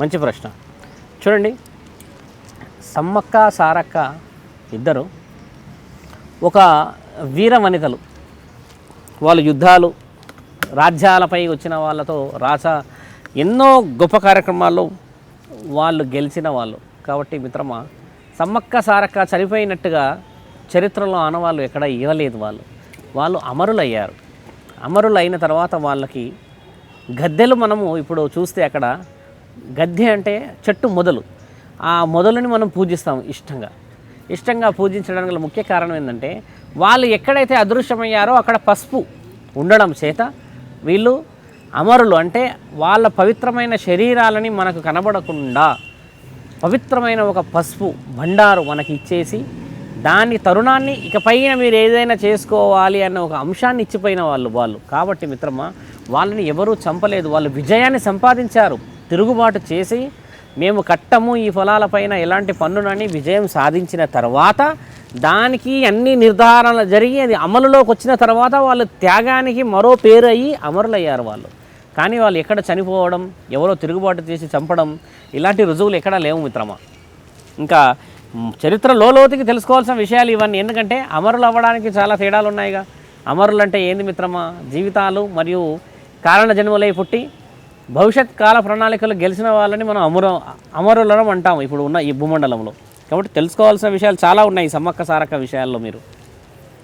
మంచి ప్రశ్న. చూడండి. సమ్మక్క సారక్క ఇద్దరు ఒక వీర వనితలు. వాళ్ళు యుద్ధాలు రాజ్యాలపై వచ్చిన వాళ్ళతో రాస ఎన్నో గొప్ప కార్యక్రమాల్లో వాళ్ళు గెలిచిన వాళ్ళు. కాబట్టి మిత్రమా సమ్మక్క సారక్క చనిపోయినట్టుగా చరిత్రలో ఆనవాళ్ళు ఎక్కడ ఇవ్వలేదు వాళ్ళు. వాళ్ళు అమరులయ్యారు. అమరులైన తర్వాత వాళ్ళకి గద్దెలు మనము ఇప్పుడు చూస్తే అక్కడ గద్దె అంటే చెట్టు మొదలు. ఆ మొదలుని మనం పూజిస్తాం ఇష్టంగా. ఇష్టంగా పూజించడానికి గల ముఖ్య కారణం ఏంటంటే వాళ్ళు ఎక్కడైతే అదృశ్యమయ్యారో అక్కడ పసుపు ఉండడం చేత వీళ్ళు అమరులు అంటే వాళ్ళ పవిత్రమైన శరీరాలని మనకు కనబడకుండా పవిత్రమైన ఒక పసుపు బండారు మనకి ఇచ్చేసి దాని తరుణాన్ని ఇకపైన మీరు ఏదైనా చేసుకోవాలి అన్న ఒక అంశాన్ని ఇచ్చిపోయిన వాళ్ళు వాళ్ళు. కాబట్టి మిత్రమా వాళ్ళని ఎవరూ చంపలేదు. వాళ్ళు విజయాన్ని సంపాదించారు. తిరుగుబాటు చేసి మేము కట్టము ఈ పొలాలపైన ఎలాంటి పన్నునని విజయం సాధించిన తర్వాత దానికి అన్ని నిర్ధారణలు జరిగి అది అమలులోకి వచ్చిన తర్వాత వాళ్ళు త్యాగానికి మరో పేరు అయ్యి అమరులయ్యారు వాళ్ళు. కానీ వాళ్ళు ఎక్కడ చనిపోవడం ఎవరో తిరుగుబాటు చేసి చంపడం ఇలాంటి రుజువులు ఎక్కడా లేవు మిత్రమా. ఇంకా చరిత్ర లోతుకి తెలుసుకోవాల్సిన విషయాలు ఇవన్నీ. ఎందుకంటే అమరులు అవ్వడానికి చాలా తేడాలు ఉన్నాయిగా అమరులు అంటే ఏంది మిత్రమా? జీవితాలు మరియు కారణ జన్మలై పుట్టి భవిష్యత్ కాల ప్రణాళికలు గెలిచిన వాళ్ళని మనం అమర అమరులను అంటాం ఇప్పుడు ఉన్న ఈ భూమండలంలో. కాబట్టి తెలుసుకోవాల్సిన విషయాలు చాలా ఉన్నాయి సమ్మక్క సారక్క విషయాల్లో మీరు.